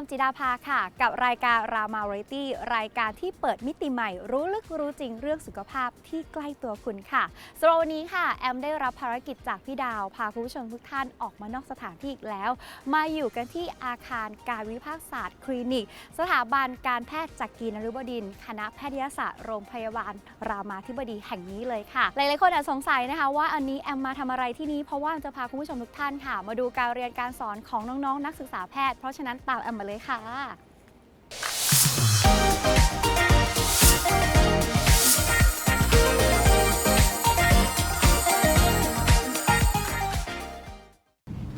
สวัสดีค่ะแอมจิดาภาค่ะ กับรายการรามา r รตี้รายการที่เปิดมิติใหม่ รู้ลึกรู้จริงเรื่องสุขภาพที่ใกล้ตัวคุณค่ะสำหรับวันนี้ค่ะ แอมได้รับภารกิจจากพี่ดาว พาคุณผู้ชมทุกท่านออกมานอกสถานที่อีกแล้ว มาอยู่กันที่อาคารการวิภาคศาสตร์คลินิก สถาบันการแพทย์จักรีนฤบดิน คณะแพทยศาสตร์โรงพยาบาล รามาธิบดีแห่งนี้เลยค่ะ หลายๆคนอาจสงสัยนะคะ ว่าอันนี้แอมมาทำอะไรที่นี่เพราะว่าจะพาคุณผู้ชมทุกท่านค่ะ มาดูการเรียนการสอนของน้องๆนักศึกษาแพทย์เพราะฉะนั้นตามแอมมาเลยค่ะ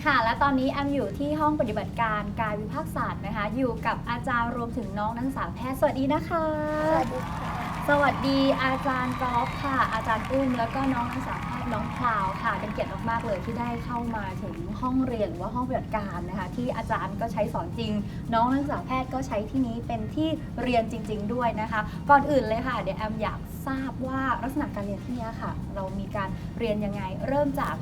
ค่ะ และตอนนี้แอมอยู่ที่ห้องปฏิบัติการกายวิภาคศาสตร์นะคะ อยู่กับอาจารย์รวมถึงน้องนักศึกษาแพทย์สวัสดีนะคะ สวัสดีค่ะ สวัสดีอาจารย์กอล์ฟค่ะ อาจารย์อุ้มแล้วก็น้องนักศึกษาแพทย์ น้องพลาวค่ะเป็นเกียรติมากๆเลยที่ได้เข้ามาถึงห้องเรียนหรือว่าห้องปฏิบัติการนะคะ ที่อาจารย์ก็ใช้สอนจริง น้องนักศึกษาแพทย์ก็ใช้ที่นี้เป็นที่เรียนจริง ๆ ด้วยนะคะ ก่อนอื่นเลยค่ะ เดี๋ยวแอมอยากทราบว่าลักษณะการเรียนที่นี้ค่ะ เรามีการเรียนยังไง เริ่มจาก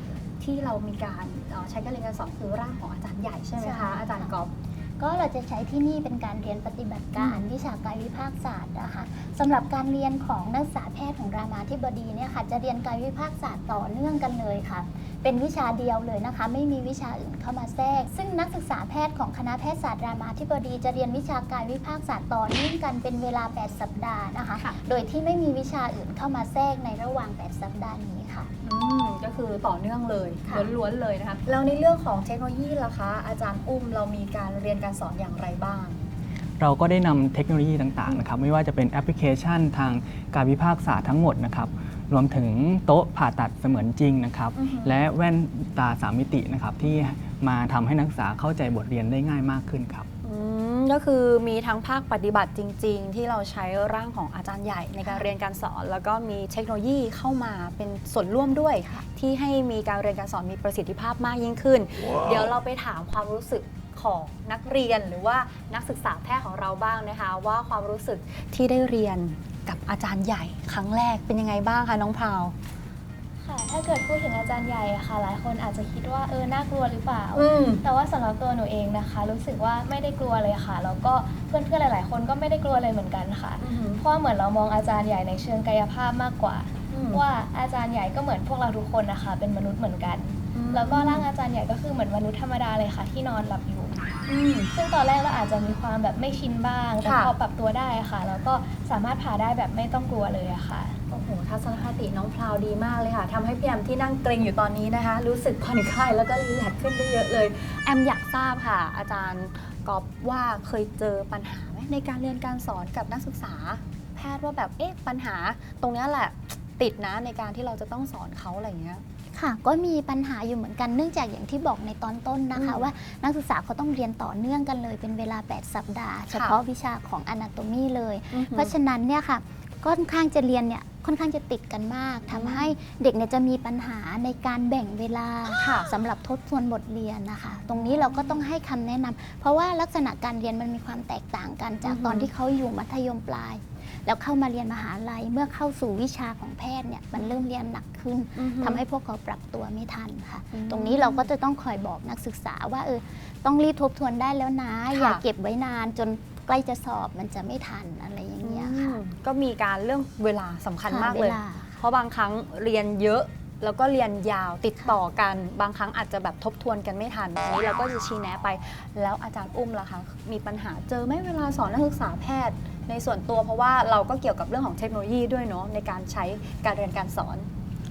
ที่เรามีการใช้การเรียนการสอนคือร่างของอาจารย์ใหญ่ใช่ไหมคะค่ะอาจารย์กอล์ฟ ก็เราจะใช้ที่นี่เป็นการเรียนปฏิบัติการอืมวิชากายวิภาคศาสตร์นะคะสำหรับการเรียนของนักศึกษาแพทย์ของรามาธิบดีเนี่ยค่ะจะเรียนกายวิภาคศาสตร์ต่อเนื่องกันเลยค่ะ เป็นวิชาเดียวเลยนะคะ ไม่มีวิชาอื่นเข้ามาแทรก ซึ่งนักศึกษาแพทย์ของคณะแพทยศาสตร์รามาธิบดี จะเรียนวิชากายวิภาคศาสตร์ต่อเนื่องกันเป็นเวลา 8 สัปดาห์นะคะ ค่ะ โดยที่ไม่มีวิชาอื่นเข้ามาแทรกในระหว่าง 8 สัปดาห์นี้ค่ะ อืมก็คือต่อเนื่องเลยค่ะ ล้วนๆเลยนะคะแล้วในเรื่องของเทคโนโลยีล่ะคะ อาจารย์อุ้มเรามีการเรียนการสอนอย่างไรบ้าง เราก็ได้นำเทคโนโลยีต่างๆนะครับไม่ว่าจะเป็นแอปพลิเคชันทางการวิภาคศาสตร์ทั้งหมดนะครับ รวมถึงโต๊ะผ่าตัดเสมือนจริงนะครับอือฮึและแว่นตาสามมิตินะครับที่มาทำให้นักศึกษาเข้าใจบทเรียนได้ง่ายมากขึ้นครับ อืมก็คือมีทั้งภาคปฏิบัติจริง ๆ ที่เราใช้ร่างของอาจารย์ใหญ่ในการเรียนการสอน แล้วก็มีเทคโนโลยีเข้ามาเป็นส่วนร่วมด้วยค่ะที่ให้มีการเรียนการสอนมีประสิทธิภาพมากยิ่งขึ้น เดี๋ยวเราไปถามความรู้สึกของนักเรียนหรือว่านักศึกษาแพทย์ของเราบ้างนะคะ ว่าความรู้สึกที่ได้เรียน กับอาจารย์ใหญ่ครั้งแรกเป็นยังไงบ้างคะน้องพราว ค่ะ ถ้าเกิดพูดถึงอาจารย์ใหญ่อะค่ะ หลายคนอาจจะคิดว่าเออน่ากลัวหรือเปล่า อืม แต่ว่าสำหรับตัวหนูเองนะคะ รู้สึกว่าไม่ได้กลัวเลยค่ะแล้วก็เพื่อนๆหลาย ๆ คนก็ไม่ได้กลัวเลยเหมือนกันค่ะ เพราะว่าเหมือนเรามองอาจารย์ใหญ่ในเชิงกายภาพมากกว่า ว่าอาจารย์ใหญ่ก็เหมือนพวกเราทุกคนนะคะ เป็นมนุษย์เหมือนกัน แล้วก็ร่างอาจารย์ใหญ่ก็คือเหมือนมนุษย์ธรรมดาเลยค่ะ ที่นอนหลับอยู่อืมซึ่งตอนแรกเราอาจจะมีความแบบไม่ชินบ้าง แต่ค่ะพอปรับตัวได้ค่ะ แล้วก็สามารถผ่าได้แบบไม่ต้องกลัวเลยอะค่ะโอ้โหทัศนคติน้องพราวดีมากเลยค่ะทำให้พี่แอมที่นั่งเกรงอยู่ตอนนี้นะคะ รู้สึกผ่อนคลายแล้วก็รีแลกซ์ขึ้นได้เยอะเลย แอมอยากทราบค่ะ อาจารย์กอบว่าเคยเจอปัญหาไหมในการเรียนการสอนกับนักศึกษา แพทย์ว่าแบบเอ๊ะปัญหาตรงเนี้ยแหละติดนะในการที่เราจะต้องสอนเขาอะไรอย่างเงี้ย ค่ะก็มีปัญหาอยู่เหมือนกันเนื่องจากอย่างที่บอกในตอนต้นนะคะอืมว่านักศึกษาเขาต้องเรียนต่อเนื่องกันเลย เป็นเวลา 8 สัปดาห์ เฉพาะวิชาของ Anatomy เลย เพราะฉะนั้นเนี่ยค่ะค่อนข้างจะเรียนเนี่ยค่อนข้างจะติดกันมากทำให้เด็กเนี่ยจะมีปัญหาในการแบ่งเวลาค่ะสำหรับทบทวนบทเรียนนะคะ ตรงนี้เราก็ต้องให้คำแนะนำเพราะว่าลักษณะการเรียนมันมีความแตกต่างกันจากอือฮึตอนที่เขาอยู่มัธยมปลาย แล้วเข้ามาเรียนมหาลัยเมื่อเข้าสู่วิชาของแพทย์เนี่ยมันเริ่มเรียนหนักขึ้นทำให้พวกเขาปรับตัวไม่ทันค่ะอืมตรงนี้เราก็จะต้องคอยบอกนักศึกษาว่าเออต้องรีบทบทวนได้แล้วนะค่ะอย่าเก็บไว้นานจนใกล้จะสอบมันจะไม่ทันอะไรอย่างเงี้ยค่ะอืมก็มีการเรื่องเวลาสำคัญมากเลยวเพราะบางครั้งเรียนเยอะแล้วก็เรียนยาวติดต่อกัน บางครั้งอาจจะแบบทบทวนกันไม่ทันอันนี้เราก็จะชี้แนะไป แล้วอาจารย์อุ้มล่ะคะ มีปัญหาเจอไหมเวลาสอนนักศึกษาแพทย์ ในส่วนตัวเพราะว่าเราก็เกี่ยวกับเรื่องของเทคโนโลยีด้วยเนาะในการใช้การเรียนการสอน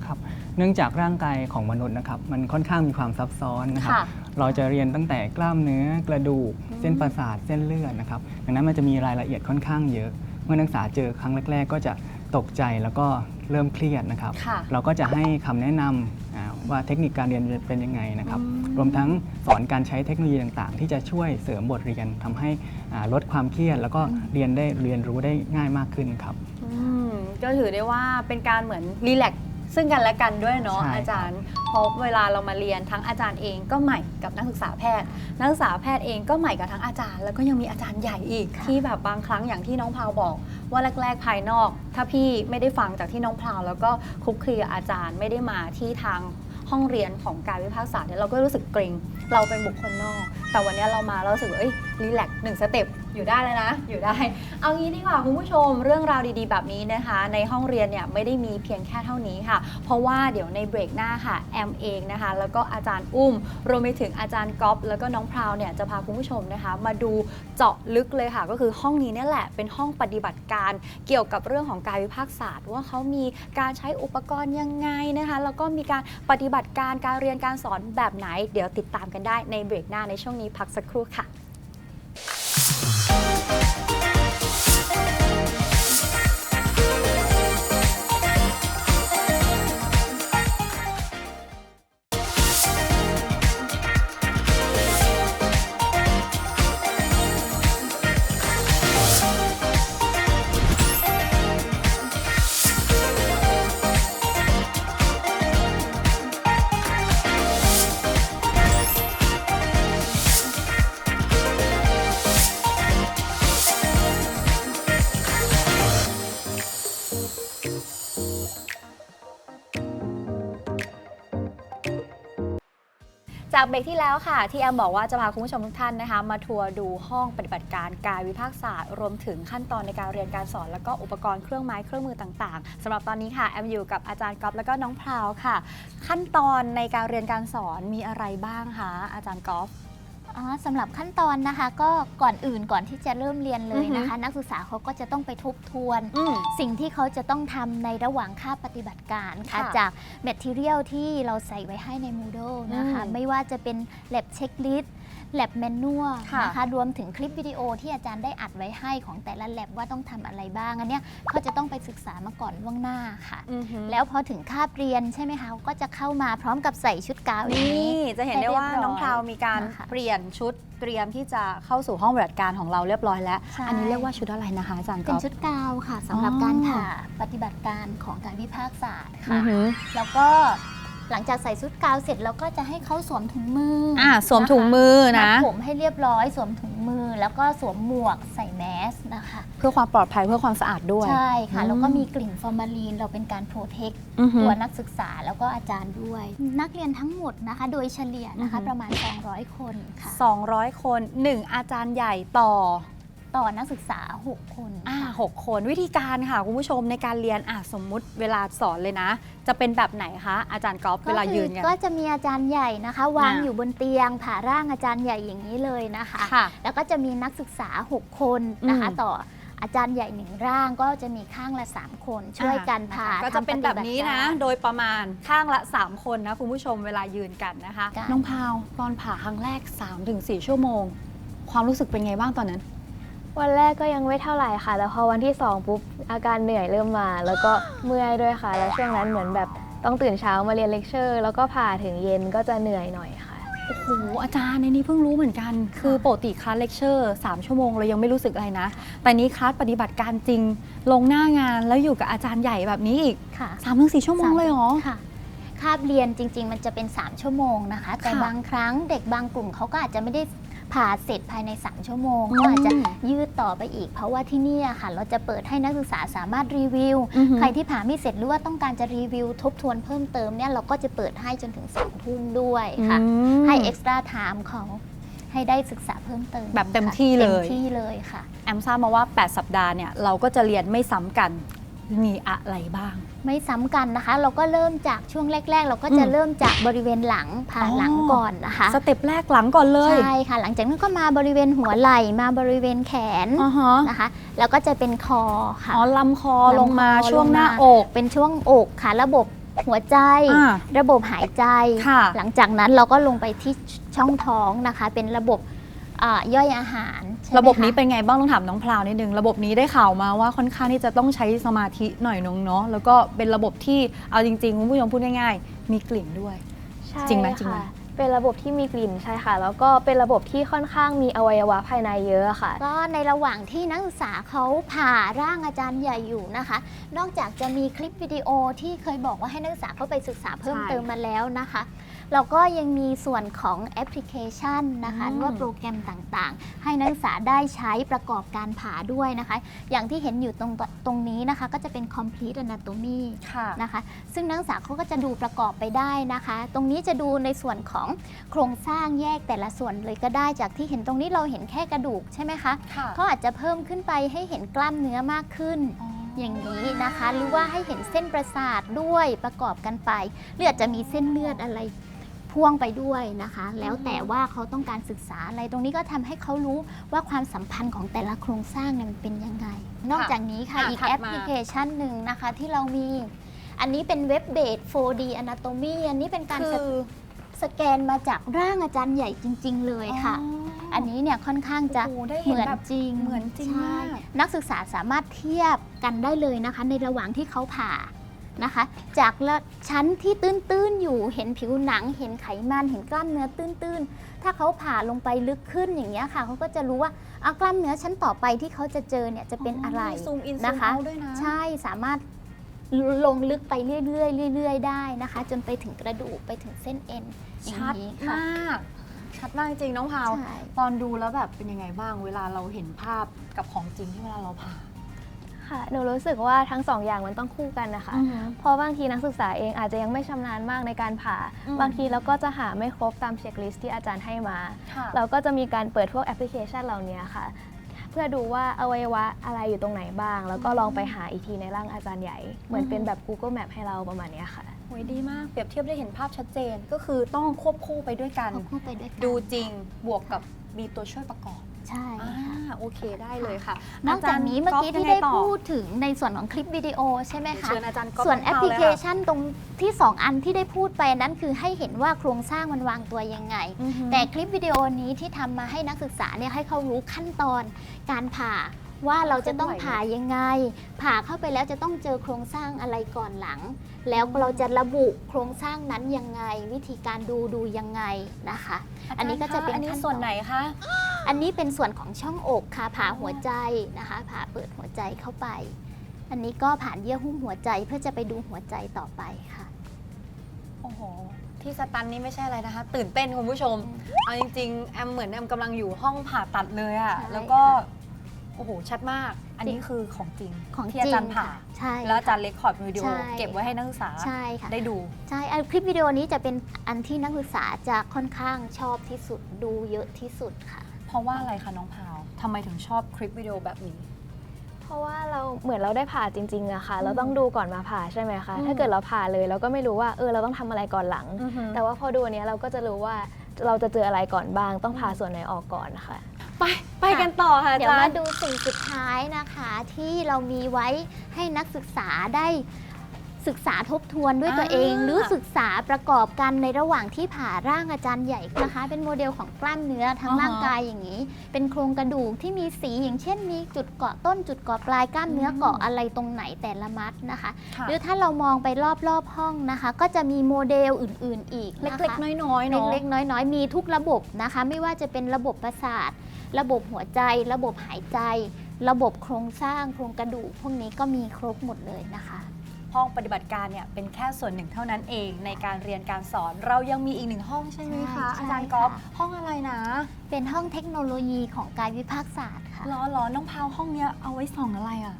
ครับเนื่องจากร่างกายของมนุษย์นะครับมันค่อนข้างมีความซับซ้อนนะครับค่ะเราจะเรียนตั้งแต่กล้ามเนื้อกระดูก อืม เส้นประสาทเส้นเลือดนะครับดังนั้นมันจะมีรายละเอียดค่อนข้างเยอะ เมื่อนักศึกษาเจอครั้งแรก ๆ ก็จะตกใจแล้วก็เริ่มเครียดนะครับ ค่ะ เราก็จะให้คำแนะนำอ่า ว่าเทคนิคการเรียนเป็นยังไงนะครับอืมรวมทั้งสอนการใช้เทคโนโลยีต่างๆ ที่จะช่วยเสริมบทเรียนทำให้อ่าลดความเครียด แล้วก็เรียนได้เรียนรู้ได้ง่ายมากขึ้นครับอืมก็ถือได้ว่าเป็นการเหมือนรีแลก ซ์ซึ่งกันและกันด้วยเนาะใช่ครับ อาจารย์เพราะเวลาเรามาเรียนทั้งอาจารย์เองก็ใหม่กับนักศึกษาแพทย์ นักศึกษาแพทย์เองก็ใหม่กับทั้งอาจารย์ แล้วก็ยังมีอาจารย์ใหญ่อีกค่ะที่แบบบางครั้งอย่างที่น้องพราวบอก ว่าแรก ๆ ภายนอก ถ้าพี่ไม่ได้ฟังจากที่น้องพราว แล้วก็คลุกคลีกับอาจารย์ไม่ได้มาที่ทางห้องเรียนของการวิภาคศาสตร์เนี่ยเราก็รู้สึกเกรงเราเป็นบุคคลนอก แต่วันนี้เรามาเรารู้สึกว่าเอ้ย รีแลกซ์หนึ่งสเต็ปอยู่ได้เลยนะ อยู่ได้ เอางี้ดีกว่าคุณผู้ชมเรื่องราวดีๆ แบบนี้นะคะ ในห้องเรียนเนี่ยไม่ได้มีเพียงแค่เท่านี้ค่ะ เพราะว่าเดี๋ยวในเบรกหน้าค่ะแอมเองนะคะ แล้วก็อาจารย์อุ้ม รวมไปถึงอาจารย์ก๊อฟแล้วก็น้องพราวเนี่ยจะพาคุณผู้ชมนะคะ มาดูเจาะลึกเลยค่ะ ก็คือห้องนี้นี่แหละเป็นห้องปฏิบัติการเกี่ยวกับเรื่องของกายวิภาคศาสตร์ ว่าเขามีการใช้อุปกรณ์ยังไงนะคะ แล้วก็มีการปฏิบัติการการเรียนการสอนแบบไหน เดี๋ยวติดตามกันได้ในเบรกหน้าในช่วงนี้พักสักครู่ค่ะ จากเบรกที่แล้วค่ะ ที่แอมบอกว่าจะพาคุณผู้ชมทุกท่านนะคะ มาทัวร์ดูห้องปฏิบัติการกายวิภาคศาสตร์ รวมถึงขั้นตอนในการเรียนการสอน แล้วก็อุปกรณ์เครื่องไม้เครื่องมือต่างๆสำหรับตอนนี้ค่ะแอมอยู่กับอาจารย์ก๊อฟแล้วก็น้องพราวค่ะ ขั้นตอนในการเรียนการสอนมีอะไรบ้างคะอาจารย์ก๊อฟ อ๋อสำหรับขั้นตอนนะคะ ก็ก่อนอื่นก่อนที่จะเริ่มเรียนเลยนะคะ นักศึกษาเขาก็จะต้องไปทบทวน อืม สิ่งที่เขาจะต้องทำในระหว่างค่าบปฏิบัติการค่ะค่ะจาก Material ที่เราใส่ไว้ให้ใน Moodle นะคะ อืมไม่ว่าจะเป็น Lab Checklist Lab Manual ค่ะนะคะรวมถึงคลิปวิดีโอที่อาจารย์ได้อัดไว้ให้ของแต่ละ Lab ว่าต้องทำอะไรบ้างอันเนี้ยเขาจะต้องไปศึกษามาก่อนล่วงหน้าค่ะ อือหือแล้วพอถึงคาบเรียนใช่ไหมคะก็จะเข้ามาพร้อมกับใส่ชุดกาวอย่างนี่นี้ จะเห็นได้ว่าให้เรียบร้อยน้องพราวมีการนะคะเปลี่ยนชุดเตรียมที่จะเข้าสู่ห้องปฏิบัติการของเราเรียบร้อยแล้ว ใช่ อันนี้เรียกว่าชุดอะไรนะคะอาจารย์เป็ก๊นอฟ ชุดกาวค่ะสำหรับอ๋อ การผ่าปฏิบัติการของการวิพากษศาสตร์อืค่ะ อหือ แล้วก็ หลังจากใส่ชุดกาวเสร็จเราก็จะให้เขาสวมถุงมือออ่าสวมถุงมือมันะดผมให้เรียบร้อยสวมถุงมือ แล้วก็สวมหมวกใส่แมสนะคะ เพื่อความปลอดภัยเพื่อความสะอาดด้วย ใช่ค่ะ อืม แล้วก็มีกลิ่นฟอร์มาลีน เราเป็นการโปรเทคอือหือ ตัวนักศึกษาแล้วก็อาจารย์ด้วย นักเรียนทั้งหมดนะคะ โดยเฉลี่ยนะคะ อือฮึ ประมาณ 200 คนค่ะ 200 คน 1 อาจารย์ใหญ่ต่อ ต่อนักศึกษา 6 คนอ่าค่ะหกคนวิธีการค่ะ คุณผู้ชมในการเรียนอะสมมุติเวลาสอนเลยนะ จะเป็นแบบไหนคะ อาจารย์กอล์ฟเวลายืนกัน ก็จะมีอาจารย์ใหญ่นะคะ วางอ่า อยู่บนเตียง ผ่าร่างอาจารย์ใหญ่อย่างนี้เลยนะคะ ค่ะ แล้วก็จะมีนักศึกษา 6 คนนะคะ อืม ต่ออาจารย์ใหญ่หนึ่งร่างก็จะมีข้างละ 3 คนช่วยกันผ่าก็จะเป็นแบบนี้นะทำปฏิบัติการ โดยประมาณข้างละ 3 คนนะ คุณผู้ชมเวลายืนกันนะคะกันน้องพาวตอนผ่าครั้งแรก 3-4 ชั่วโมง ความรู้สึกเป็นไงบ้างตอนนั้น วันแรกก็ยังไม่เท่าไหร่ค่ะ แต่พอวันที่2ปุ๊บอาการเหนื่อยเริ่มมา แล้วก็เมื่อยด้วยค่ะ แล้วช่วงนั้นเหมือนแบบต้องตื่นเช้ามาเรียนเลคเชอร์ แล้วก็ผ่าถึงเย็นก็จะเหนื่อยหน่อยค่ะโอ้โหอาจารย์ในนี้เพิ่งรู้เหมือนกัน คือปกติคลาสเลคเชอร์3ชั่วโมงเรายังไม่รู้สึกอะไรนะ แต่นี้คลาสปฏิบัติการจริงลงหน้างานแล้วอยู่กับอาจารย์ใหญ่แบบนี้อีกค่ะ3-4ชั่วโมงเลยเหรอค่ะคาบเรียนจริง ๆ มันจะเป็น 3 ชั่วโมงนะคะ แต่ค่ะบางครั้งเด็กบางกลุ่มเขาก็อาจจะไม่ได้ ผ่าเสร็จภายใน 3 ชั่วโมงอืมก็อาจจะยืดต่อไปอีก เพราะว่าที่นี่อะค่ะ เราจะเปิดให้นักศึกษาสามารถรีวิวอือหือใครที่ผ่าไม่เสร็จหรือว่าต้องการจะรีวิว ทบทวนเพิ่มเติมเนี่ยเราก็จะเปิดให้จนถึงสองทุ่มด้วยค่ะอืมให้ extra time เขาให้ได้ศึกษาเพิ่มเติมแบบเต็มค่ะที่เลยเต็มที่เลยค่ะ แอมทราบมาว่า 8 สัปดาห์เนี่ยเราก็จะเรียนไม่ซ้ำกันมีอะไรบ้าง ไม่ซ้ำกันนะคะ เราก็เริ่มจากช่วงแรก ๆ เราก็จะอืม เริ่มจากบริเวณหลังผ่าอ๋อหลังก่อนนะคะสเต็ปแรกหลังก่อนเลยใช่ค่ะ หลังจากนั้นก็มาบริเวณหัวไหล่มาบริเวณแขนอ๋อฮะนะคะ แล้วก็จะเป็นคอค่ะ อ๋อลำคอลำคอลงมาช่วงหน้าลงมา อก เป็นช่วงอกค่ะระบบหัวใจ อ่าระบบหายใจ ค่ะ หลังจากนั้นเราก็ลงไปที่ช่องท้องนะคะ เป็นระบบอ่าย่อยอาหารใช่ไหม ระบบนี้คเป็นไงบ้างต้องถามน้องพลาวนิดนึง ระบบนี้ได้ข่าวมาว่าค่อนข้างที่จะต้องใช้สมาธิหน่อยน้องเนาะแล้วก็เป็นระบบที่เอาจริงๆคุณผู้ชมพูดง่ายๆ มีกลิ่นด้วย ใช่จริงไหมจริงไหม ค่ะเป็นระบบที่มีกลิ่นใช่ค่ะ แล้วก็เป็นระบบที่ค่อนข้างมีอวัยวะภายในเยอะค่ะ ก็ในระหว่างที่นักศึกษาเขาผ่าร่างอาจารย์ใหญ่อยู่นะคะ นอกจากจะมีคลิปวิดีโอที่เคยบอกว่าให้นักศึกษาเข้าไปศึกษาเพิ่มใช่ เติมมาแล้วนะคะ เราก็ยังมีส่วนของแอปพลิเคชันนะคะอืมหรือว่าโปรแกรมต่างๆ ให้นักศึกษาได้ใช้ประกอบการผ่าด้วยนะคะ อย่างที่เห็นอยู่ตรงตรงนี้นะคะ ก็จะเป็น complete anatomy ค่ะนะคะ ซึ่งนักศึกษาเขาก็จะดูประกอบไปได้นะคะ ตรงนี้จะดูในส่วนของโครงสร้างแยกแต่ละส่วนเลยก็ได้จากที่เห็นตรงนี้เราเห็นแค่กระดูกใช่ไหมคะค่ะเขาอาจจะเพิ่มขึ้นไปให้เห็นกล้ามเนื้อมากขึ้นอย่างนี้นะคะ หรือว่าให้เห็นเส้นประสาทด้วยประกอบกันไปหรืออาจจะมีเส้นเลือดอะไร พ่วงไปด้วยนะคะ แล้วแต่ว่าเขาต้องการศึกษาอะไรตรงนี้ก็ทำให้เขารู้ว่าความสัมพันธ์ของแต่ละโครงสร้างเนี่ยมันเป็นยังไง นอกจากนี้ค่ะอะอีกถัดมาแอปพลิเคชันหนึ่งนะคะที่เรามี อันนี้เป็นเว็บเบส 4D Anatomy อันนี้เป็นการคืสอสแกนมาจากร่างอาจารย์ใหญ่จริง ๆ เลยค่ะอันนี้เนี่ยค่อนข้างจะโอ้โหได้เหเห็นมือนแบบจริงเหมือนจริงใช่มากนักศึกษาสามารถเทียบกันได้เลยนะคะ ในระหว่างที่เขาผ่า นะคะ จากละชั้นที่ตื้นๆอยู่เห็นผิวหนัง เห็นไขมันเห็นกล้ามเนื้อตื้นๆ ถ้าเขาผ่าลงไปลึกขึ้นอย่างเงี้ยค่ะเขาก็จะรู้ว่าเอากล้ามเนื้อชั้นต่อไปที่เขาจะเจอเนี่ยจะเป็นอะไรซูมอินซูนะมคะเอาด้วยนะใช่สามารถลงลึกไปเรื่อยๆเรื่อยๆ ได้นะคะ จนไปถึงกระดูกไปถึงเส้นเอ็นอย่างชัดนี้ค่ะมากชัดมากจริงๆน้องพาวใช่ตอนดูแล้วแบบเป็นยังไงบ้าง เวลาเราเห็นภาพกับของจริงที่เวลาเราผ่า ค่ะหนูรู้สึกว่าทั้งสองอย่างมันต้องคู่กันนะคะเพราะบางทีนักศึกษาเองอาจจะยังไม่ชำนาญมากในการผ่า อืม บางทีเราก็จะหาไม่ครบตามเช็คลิสต์ที่อาจารย์ให้มา ค่ะ เราก็จะมีการเปิดพวกแอปพลิเคชันเหล่านี้ค่ะ เพื่อดูว่าอวัยวะอะไรอยู่ตรงไหนบ้าง แล้วก็ลองไปหาอีกทีในร่างอาจารย์ใหญ่ เหมือนเป็นแบบ Google Map ให้เราประมาณเนี้ยค่ะโหยดีมาก เปรียบเทียบได้เห็นภาพชัดเจนก็คือต้องควบคู่ไปด้วยกัน ควบคู่ไปด้วยกัน ดูจริงบวกกับมีตัวช่วยประกอบ ใช่อ่าค่ะ โอเคได้เลยค่ะนอกจากนี้เมื่อกี้าจารย์ที่ก๊ได้ฟยังงต่อพูดถึงในส่วนของคลิปวิดีโอใช่ไหมคะ เชิญอาจารย์ก๊อฟส่วนน้แอองปพาวพลิเลยเคค่ะชันตรงที่ 2 อันที่ได้พูดไปนั้นคือให้เห็นว่าโครงสร้างมันวางตัวยังไง แต่คลิปวิดีโอนี้ที่ทำมาให้นักศึกษาเนี่ยให้เขารู้ขั้นตอนการผ่าว่าเราจะต้องผ่ายังไง ผ่าเข้าไปแล้วจะต้องเจอโครงสร้างอะไรก่อนหลัง แล้วเราจะระบุโครงสร้างนั้นยังไง วิธีการดูดูยังไงนะคะ อันนี้ก็จะเป็นอันนี้ขั้นตอนส่วนไหนคะ อันนี้เป็นส่วนของช่องอกค่ะผ่าหัวใจนะคะ ผ่าเปิดหัวใจเข้าไป อันนี้ก็ผ่านเยื่อหุ้มหัวใจเพื่อจะไปดูหัวใจต่อไปค่ะ โอ้โห ที่สตันนี่ไม่ใช่อะไรนะคะ ตื่นเต้นคุณผู้ชม เอาจริงๆ แอมเหมือนแอมกำลังอยู่ห้องผ่าตัดเลยอะใช่แล้วก็โอ้โห ชัดมาก อันนี้คือของจริงของจที่อาริจารงย์ผ่าค่ะใช่แล้วอาจารย์ค่ะเลคคอร์ดวิดีโอใช่ เก็บไว้ให้นักศึกษา ใช่ค่ะ ได้ดู ใช่อันคลิปวิดีโอนี้จะเป็นอันที่นักศึกษาจะค่อนข้างชอบที่สุดดูเยอะที่สุดค่ะ เพราะว่าอะไรคะน้องพาวทำไมถึงชอบคลิปวิดีโอแบบนี้ เพราะว่าเราเหมือนเราได้ผ่าจริงๆอะค่ะ เราต้องดูก่อนมาผ่าใช่ไหมคะ อืมถ้าเกิดเราผ่าเลยเราก็ไม่รู้ว่าเออเราต้องทำอะไรก่อนหลังแต่แต่ว่าพอดูอันเนี้ยเราก็จะรู้ว่าเราจะเจออะไรก่อนบ้าง ต้องผ่าส่วนไหนออกก่อนค่ะ ไปไปกันต่อค่ะอาเดี๋ยวจารมาย์ ดูสิ่งสุดท้ายนะคะที่เรามีไว้ให้นักศึกษาได้ ศึกษาทบทวนด้วยตัวเองอ่าหรือศึกษาประกอบกันในระหว่างที่ผ่าร่างอาจารย์ใหญ่นะคะ เป็นโมเดลของกล้ามเนื้อทั้งอ่าฮะร่างกายอย่างนี้ เป็นโครงกระดูกที่มีสีอย่างเช่น มีจุดเกาะต้นจุดเกาะปลายกล้ามเนื้อเกาะอะไรตรงไหนแต่ละมัดนะคะค่ะหรือถ้าเรามองไปรอบๆห้องนะคะ ก็จะมีโมเดลอื่น ๆ อีกเนะคะล็กๆน้อยๆเนาะเล็กๆน้อยๆมีทุกระบบนะคะ ไม่ว่าจะเป็นระบบประสาท ระบบหัวใจ ระบบหายใจ ระบบโครงสร้างโครงกระดูกพวกนี้ก็มีครบหมดเลยนะคะ ห้องปฏิบัติการเนี่ยเป็นแค่ส่วนหนึ่งเท่านั้นเองในการเรียนการสอน เรายังมีอีกหนึ่งห้องใช่ไหมคะ ใช่อาจารย์ค่ะก๊อฟห้องอะไรนะเป็นห้องเทคโนโลยีของกายวิภาคศาสตร์ค่ะ ล้อล้อน้องพาวห้องเนี้ยเอาไว้ส่องอะไรอะ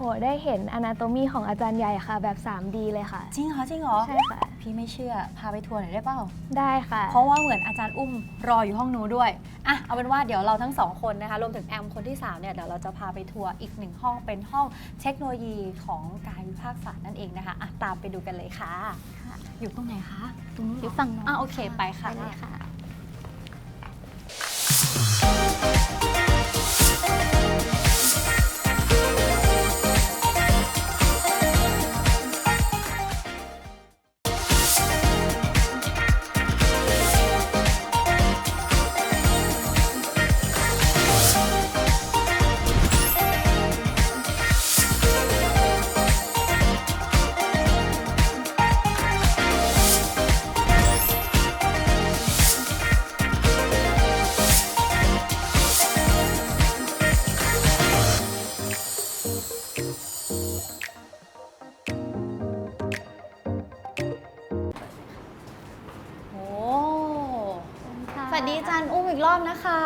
โหได้เห็นอนาโตมีของอาจารย์ใหญ่ค่ะ แบบ 3D เลยค่ะ จริงเหรอจริงเหรอใช่ค่ะ พี่ไม่เชื่อพาไปทัวร์หน่อยได้เปล่า ได้ค่ะ เพราะว่าเหมือนอาจารย์อุ้มรออยู่ห้องนู้นด้วยอะเอาเป็นว่าเดี๋ยวเราทั้งสองคนนะคะรวมถึงแอมคนที่สามเนี่ยเดี๋ยวเราจะพาไปทัวร์อีกหนึ่งห้องเป็นห้องเทคโนโลยีของกายวิภาคศาสตร์นั่นเองนะคะอะตามไปดูกันเลยค่ะค่ะอยู่ตรงไหนคะตรงนู้นเหรอยู่อฝั่งโน้นอะโอเคไปค่ะ ไปเลยค่ะ อุ้มอีกรอบนะคะ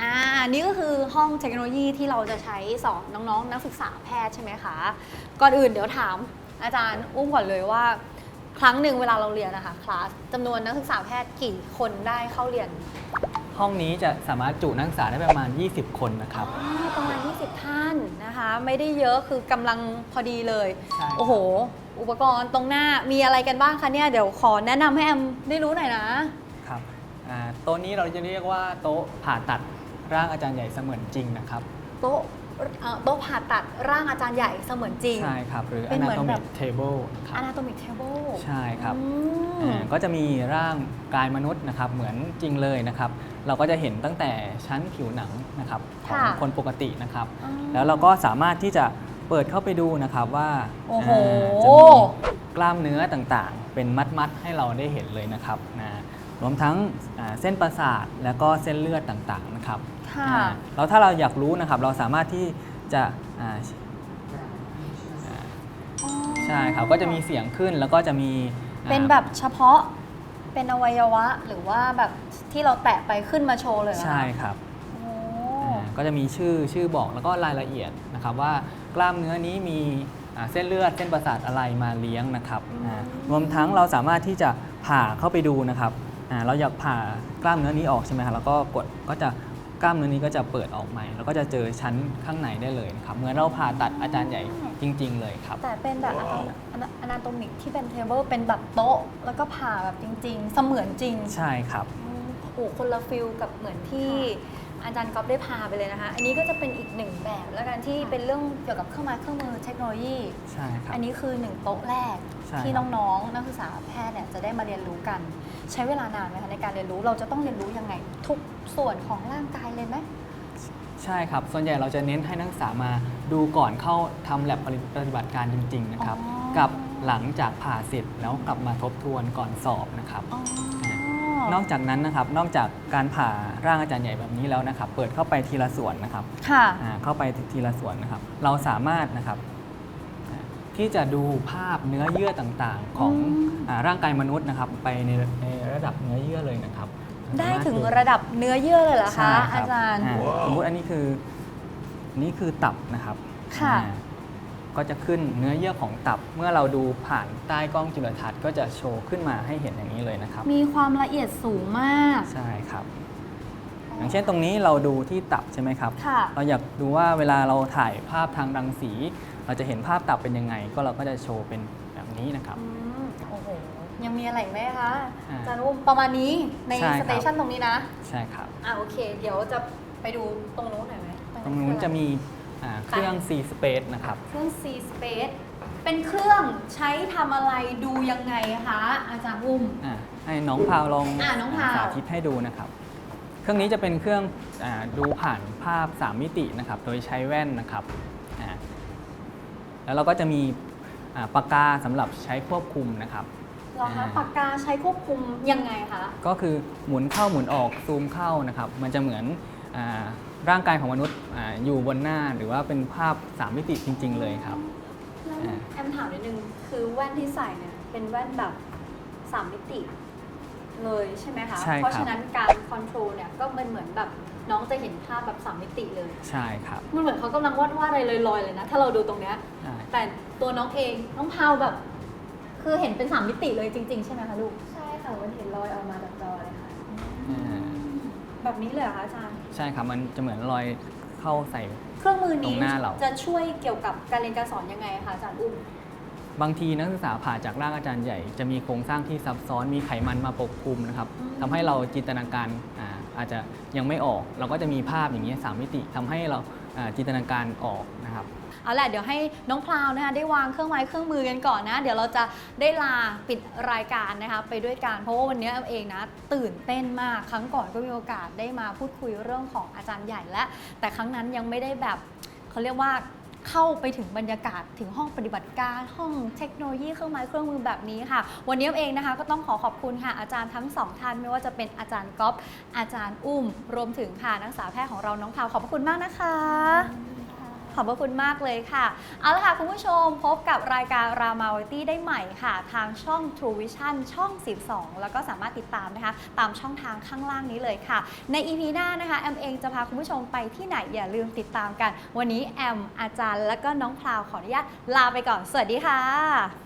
อ่านี่ก็คือห้องเทคโนโลยีที่เราจะใช้สอนน้องๆ นักศึกษาแพทย์ใช่ไหมคะ ก่อนอื่นเดี๋ยวถามอาจารย์อุ้มก่อนเลยว่า ครั้งหนึ่งเวลาเราเรียนนะคะคลาสจำนวนนักศึกษาแพทย์กี่คนได้เข้าเรียนห้องนี้จะสามารถจุนักศึกษาได้ประมาณ 20 คนนะครับ อ่าประมาณ 20 ท่านนะคะ ไม่ได้เยอะคือกำลังพอดีเลย ใช่ โอ้โห อุปกรณ์ตรงหน้ามีอะไรกันบ้างคะเนี่ย เดี๋ยวขอแนะนำให้แอมได้รู้หน่อยนะ ครับ อ่าโต๊ะนี้เราจะเรียกว่าโต๊ะผ่าตัดร่างอาจารย์ใหญ่เสมือนจริงนะครับ โต๊ะเอ่อโต๊ะผ่าตัดร่างอาจารย์ใหญ่เสมือนจริง ใช่ครับ หรือ เป็นเหมือนแบบ anatomic table นะครับ anatomic table ใช่ครับ อืม อ่าก็จะมีร่างกายมนุษย์นะครับเหมือนจริงเลยนะครับ เราก็จะเห็นตั้งแต่ชั้นผิวหนังนะครับของค่ะคนปกตินะครับ อ๋อแล้วเราก็สามารถที่จะเปิดเข้าไปดูนะครับว่าโอ้โห อ่าจะมีกล้ามเนื้อต่างๆ เป็นมัดๆให้เราได้เห็นเลยนะครับนะ รวมทั้งอ่าเส้นประสาทแล้วก็เส้นเลือดต่างๆนะครับค่ะอ่าแล้วถ้าเราอยากรู้นะครับเราสามารถที่จะอ่าอ่าใช่ครับก็จะมีเสียงขึ้นแล้วก็จะมีอ่าเป็นแบบเฉพาะเป็นอวัยวะหรือว่าแบบที่เราแตะไปขึ้นมาโชว์เลยเหรอคะใช่ครับโอ้อ่าก็จะมีชื่อชื่อบอกแล้วก็รายละเอียดนะครับว่ากล้ามเนื้อนี้มีอ่าเส้นเลือดเส้นประสาทอะไรมาเลี้ยงนะครับอ่ารวมทั้งเราสามารถที่จะผ่าเข้าไปดูนะครับ อ่าเราอยากผ่ากล้ามเนื้อนี้ออกใช่ไหมครับแล้วก็กดก็จะกล้ามเนื้อนี้ก็จะเปิดออกใหม่ แล้วก็จะเจอชั้นข้างในได้เลยนะครับเหมือนเราผ่าตัดอาจารย์ใหญ่จริง ๆ เลยครับ แต่เป็นแบบอนาโตมิกที่เป็นเทเบิลเป็นแบบโต๊ะ แล้วก็ผ่าแบบจริง ๆ เสมือนจริงใช่ครับอืมโอ้โหคนละฟิลกับเหมือนที่อาจารย์ก๊อฟได้พาไปเลยนะคะ อันนี้ก็จะเป็นอีกหนึ่งแบบแล้วกันที่เป็นเรื่องเกี่ยวกับเครื่องไม้เครื่องมือเทคโนโลยีใช่ครับอันนี้คือหนึ่งโต๊ะแรกใช่ที่ครับน้องๆนักศึกษาแพทย์เนี่ยจะได้มาเรียนรู้กัน ใช้เวลานานไหมคะในการเรียนรู้เราจะต้องเรียนรู้ยังไง ทุกส่วนของร่างกายเลยไหม ใช่ครับ ส่วนใหญ่เราจะเน้นให้นักศึกษามาดูก่อนเข้าทำแลบปฏิบัติการจริง ๆ นะครับ อ๋อ กับหลังจากผ่าเสร็จแล้วกลับมาทบทวนก่อนสอบนะครับ อ๋อ นอกจากนั้นนะครับ นอกจากการผ่าร่างอาจารย์ใหญ่แบบนี้แล้วนะครับ เปิดเข้าไปทีละส่วนนะครับค่ะ อ่าเข้าไปทีละส่วนนะครับ เราสามารถนะครับอ่าที่จะดูภาพเนื้อเยื่อต่างๆ ของอืมอ่าร่างกายมนุษย์นะครับ ไปในในระ ดับเนื้อเยื่อเลยนะครับได้สามารถถึงระดับเนื้อเยื่อเลยเหรอใช่คะคอาบจารย์อ่สมมติอันนี้คือนี่คือตับนะครับค่ะ อ่าก็จะขึ้นเนื้อเยื่อของตับเมื่อเราดูผ่านใต้กล้องจุลทรรศน์ก็จะโชว์ขึ้นมาให้เห็นอย่างนี้เลยนะครับ มีความละเอียดสูงมาก ใช่ครับ อย่างเช่นตรงนี้เราดูที่ตับใช่ไหมครับ ค่ะ เราอยากดูว่าเวลาเราถ่ายภาพทางรังสี เราจะเห็นภาพตับเป็นยังไง ก็เราก็จะโชว์เป็นแบบนี้นะครับ อืมโอ้โห ยังมีอะไรอีกไหมคะอ่าอาจารย์อุ้มประมาณนี้ในใช่ครับสเตชันตรงนี้นะ ใช่ครับ อ่าโอเค เดี๋ยวจะไปดูตรงนู้นหน่อยไหมตรงนู้นจะมีอ่าเครื่อง C Space นะครับ เครื่อง C Space เป็นเครื่องใช้ทำอะไรดูยังไงคะอาจารย์อุ้ม อ่าให้น้องพาวลองอ่าน้องพาว สาธิตให้ดูนะครับ เครื่องนี้จะเป็นเครื่องอาดูผ่านภาพ 3 มิตินะครับ โดยใช้แว่นนะครับอ่าแล้วเราก็จะมีอ่าปากกาสำหรับใช้ควบคุมนะครับ เหรอคะอ่าปากกาใช้ควบคุมยังไงคะ ก็คือหมุนเข้าหมุนออกซูมเข้านะครับ มันจะเหมือนอาร่างกายของมนุษย์อาอยู่บนหน้าหรือว่าเป็นภาพ3มิติจริง ๆ เลยครับ แล้วอ่า แอมถามนิดนึงคือแว่นที่ใส่เนี่ยเป็นแว่นแบบสามมิติเลยใช่ไหมคะ ใช่ครับ เพราะฉะนั้นการคอนโทรลเนี่ยก็เป็นเหมือนแบบน้องจะเห็นภาพแบบสามมิติเลย ใช่ครับมันเหมือนเขากำลังวาดวาดอะไรลอยๆเลยนะ ถ้าเราดูตรงเนี้ยใช่แต่ตัวน้องเองน้องพาวแบบ คือเห็นเป็นสามมิติเลยจริง ๆ ใช่ไหมคะลูก ใช่ค่ะมันเห็นรอยออกมาจากจอเลยค่ะ อ่าแบบนี้เลยเหรอคะอาจารย์ ใช่ครับมันจะเหมือนรอยเข้าใส่ เครื่องมือตรนี้งหน้าเรา จะช่วยเกี่ยวกับการเรียนการสอนยังไงคะอาจารย์อุ้ม บางทีนักศึกษาผ่าจากร่างอาจารย์ใหญ่ จะมีโครงสร้างที่ซับซ้อนมีไขมันมาปกคลุมนะครับอืม ทำให้เราจินตนาการอ่าอาจจะยังไม่ออก เราก็จะมีภาพอย่างนี้ยสามมิติทำให้เราอ่าจินตนาการออกนะครับ เอาล่ะเดี๋ยวให้น้องพลาวนะคะได้วางเครื่องไม้เครื่องมือกันก่อนนะ เดี๋ยวเราจะได้ลาปิดรายการนะคะไปด้วยกันเพราะว่าวันนี้เองนะตื่นเต้นมากครั้งก่อนก็มีโอกาสได้มาพูดคุยเรื่องของอาจารย์ใหญ่และ แต่ครั้งนั้นยังไม่ได้แบบเขาเรียกว่าเข้าไปถึงบรรยากาศถึงห้องปฏิบัติการห้องเทคโนโลยีเครื่องไม้เครื่องมือแบบนี้ค่ะ วันนี้เองนะคะก็ต้องขอขอบคุณค่ะอาจารย์ทั้งสองท่านไม่ว่าจะเป็นอาจารย์ก๊อฟอาจารย์อุ้ม รวมถึงค่ะนักศึกษาแพทย์ของเราน้องพาวขอบพระคุณมากนะคะ ขอบพระคุณมากเลยค่ะ เอาละค่ะ คุณผู้ชมพบกับรายการรามาวตี้ได้ใหม่ค่ะ ทางช่อง True Vision ช่อง 12 แล้วก็สามารถติดตามนะคะ ตามช่องทางข้างล่างนี้เลยค่ะ ใน EP หน้านะคะแอมเองจะพาคุณผู้ชมไปที่ไหนอย่าลืมติดตามกัน วันนี้แอมอาจารย์ และก็น้องพราวขออนุญาตลาไปก่อน สวัสดีค่ะ